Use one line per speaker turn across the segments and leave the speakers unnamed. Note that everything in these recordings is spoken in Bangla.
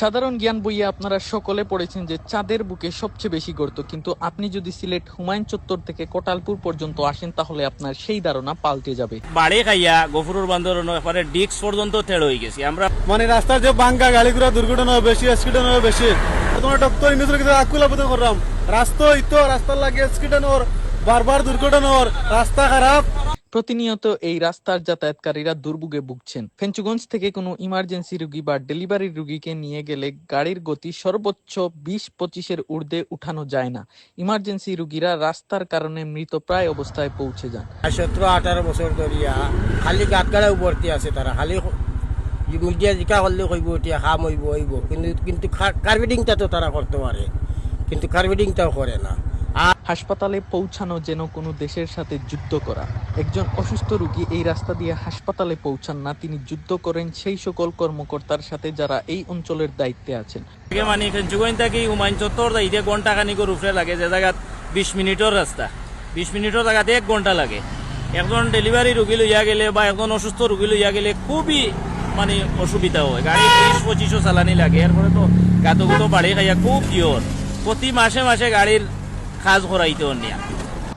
সাধারণ জ্ঞান বইয়ে আপনারা সকলে পড়েছেন যে চাঁদের বুকে সবচেয়ে বেশি গর্ত কিন্তু আপনি যদি সিলেট হুমায়ুন চত্বর থেকে কোটালপুর পর্যন্ত আসেন তাহলে আপনার সেই ধারণা পাল্টে যাবে।
বাড়ি খাইয়া গফুরের বান্দর এবারে ডিক্স পর্যন্ত তেড় হয়ে গেছি। আমরা
মানে রাস্তার যে বাঙ্কা গাড়িগুলো দুর্ঘটনা বেশি অ্যাক্সিডেন্ট হয় বেশি। তোমার ডক্টর ইন্ডাস্ট্রি বোধ করলাম রাস্তা ইতো রাস্তার লাগে অ্যাক্সিডেন্ট হওয়ার বারবার দুর্ঘটনা হওয়ার রাস্তা খারাপ।
প্রতিনিয়ত এই রাস্তার যাতায়াতকারীরা দুর্ভোগে ভুগছেন। ফেঞ্চুগঞ্জ থেকে কোনো ইমার্জেন্সি রুগী বা ডেলিভারি রুগীকে নিয়ে গেলে গাড়ির গতি সর্বোচ্চ বিশ পঁচিশের ঊর্ধ্বে উঠানো যায় না। ইমার্জেন্সি রুগীরা রাস্তার কারণে মৃতপ্রায় অবস্থায় পৌঁছে যান।
সতেরো আঠারো বছর ধরিয়া খালি গাত গাড়াও ভর্তি আছে তারা। খালি মিডিয়া জিকা করলে হইব এতিয়া খাম হইব হইব। কিন্তু কিন্তু কার্বেটিংটা তো তারা করতে পারে। কিন্তু কার্বেটিংটাও করে না।
হাসপাতালে পৌঁছানো যেন কোনো দেশের সাথে যুদ্ধ করা। একজন অসুস্থ রোগী এই রাস্তা দিয়ে হাসপাতালে পৌঁছান না, তিনি যুদ্ধ করেন সেই সকল কর্মকর্তার সাথে যারা এই অঞ্চলের দায়িত্বে আছেন।
মানে ফেঞ্চুগঞ্জ থেকে হুমায়ুন চত্বর ঘণ্টা খানিকর উপরে লাগে, যে জায়গাত বিশ মিনিটের রাস্তা বিশ মিনিটের জায়গাতে এক ঘণ্টা লাগে। একজন ডেলিভারি রুগী লইয়া গেলে বা একজন অসুস্থ রুগী লইয়া গেলে খুবই মানে অসুবিধা হয়। গাড়ি বিশ পঁচিশও চালানি লাগে। এরপরে তো গাতগুলো বাড়ি খাইয়া খুব কিয়র প্রতি মাসে মাসে গাড়ির কাজ করাইতে অন্যা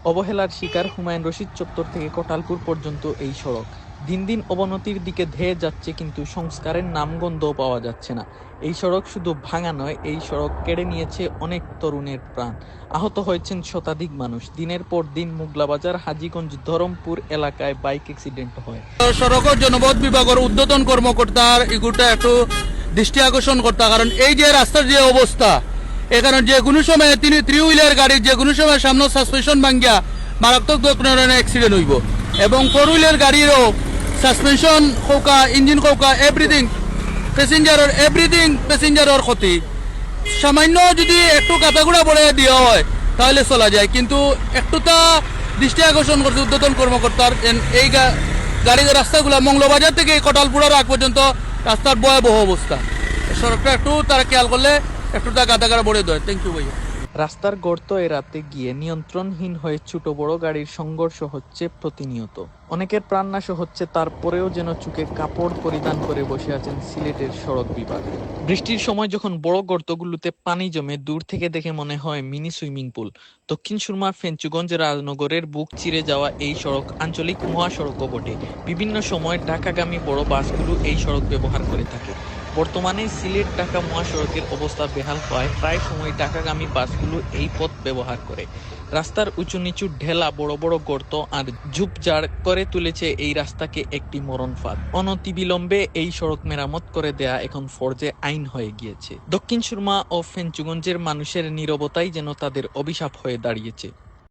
অবহেলার শিকার হুমায়ুন রশিদ চত্বর থেকে কোটালপুর পর্যন্ত এই সড়ক। দিন দিন অবনতির দিকে ধেয়ে যাচ্ছে কিন্তু সংস্কারের নামগন্ধও পাওয়া যাচ্ছে না। এই সড়ক শুধু ভাঙা নয় এই সড়ক কেড়ে নিয়েছে অনেক তরুণের প্রাণ। আহত হয়েছেন শতাধিক মানুষ। দিনের পর দিন মুগলাবাজার হাজিগঞ্জ ধরমপুর এলাকায় বাইক অ্যাক্সিডেন্ট হয়।
সড়কের জনপথ বিভাগের উদ্বোধন কর্মকর্তার এগুটা একটু দৃষ্টি আকর্ষণ করতা কারণ এই যে রাস্তার যে অবস্থা এ কারণ যে কোনো সময় তিনি থ্রি হুইলার গাড়ির যে কোনো সময় সামনে সাসপেনশন ভাঙ্গিয়া মারাত্মক ধরনের অ্যাক্সিডেন্ট হইব। এবং ফোর হুইলার গাড়িরও সাসপেনশন কৌকা ইঞ্জিন কৌকা এভরিথিং প্যাসেঞ্জারের এভরিথিং প্যাসেঞ্জারের ক্ষতি। সামান্য যদি একটু কাতাগুড়া পড়ে দেওয়া হয়, তাহলে চলা যায়। কিন্তু একটুটা দৃষ্টি আকর্ষণ করছে উদ্বোধন কর্মকর্তার। এই গাড়ির রাস্তাগুলো মঙ্গলবাজার থেকে কটালপুরার আগ পর্যন্ত রাস্তার ভয়াবহ অবস্থা। সড়কটা একটু তারা খেয়াল করলে একটুটা গাদাগাড়া বড়ে দেয় থ্যাংক ইউ ভাইয়া।
রাস্তার গর্ত এড়াতে গিয়ে নিয়ন্ত্রণহীন হয়ে ছোট বড় গাড়ির সংঘর্ষ হচ্ছে প্রতিনিয়ত। অনেকের প্রাণনাশ হচ্ছে তারপরেও যেন চুকে কাপড় পরিধান করে বসে আছেন সিলেটের সড়ক বিভাগ। বৃষ্টির সময় যখন বড় গর্তগুলোতে পানি জমে, দূর থেকে দেখে মনে হয় mini swimming pool. Dakshin Surma Fenchuganj রাজনগরের বুক চিরে যাওয়া এই সড়ক আঞ্চলিক মহাসড়কও বটে। বিভিন্ন সময় ঢাকাগামী বড় বাসগুলো এই সড়ক ব্যবহার করে থাকে। বর্তমানে সিলেট ঢাকা মহাসড়কের অবস্থা বেহাল হয় প্রায় সময় ঢাকাগামী বাসগুলো এই পথ ব্যবহার করে। রাস্তার উঁচু নিচু ঢেলা বড় বড় গর্ত আর ঝুপঝাড় করে তুলেছে এই রাস্তাকে একটি মরণ ফাঁদ। অনতিবিলম্বে এই সড়ক মেরামত করে দেয়া এখন ফর্জে আইন হয়ে গিয়েছে। দক্ষিণ সুরমা ও ফেঞ্চুগঞ্জের মানুষের নীরবতাই যেন তাদের অভিশাপ হয়ে দাঁড়িয়েছে।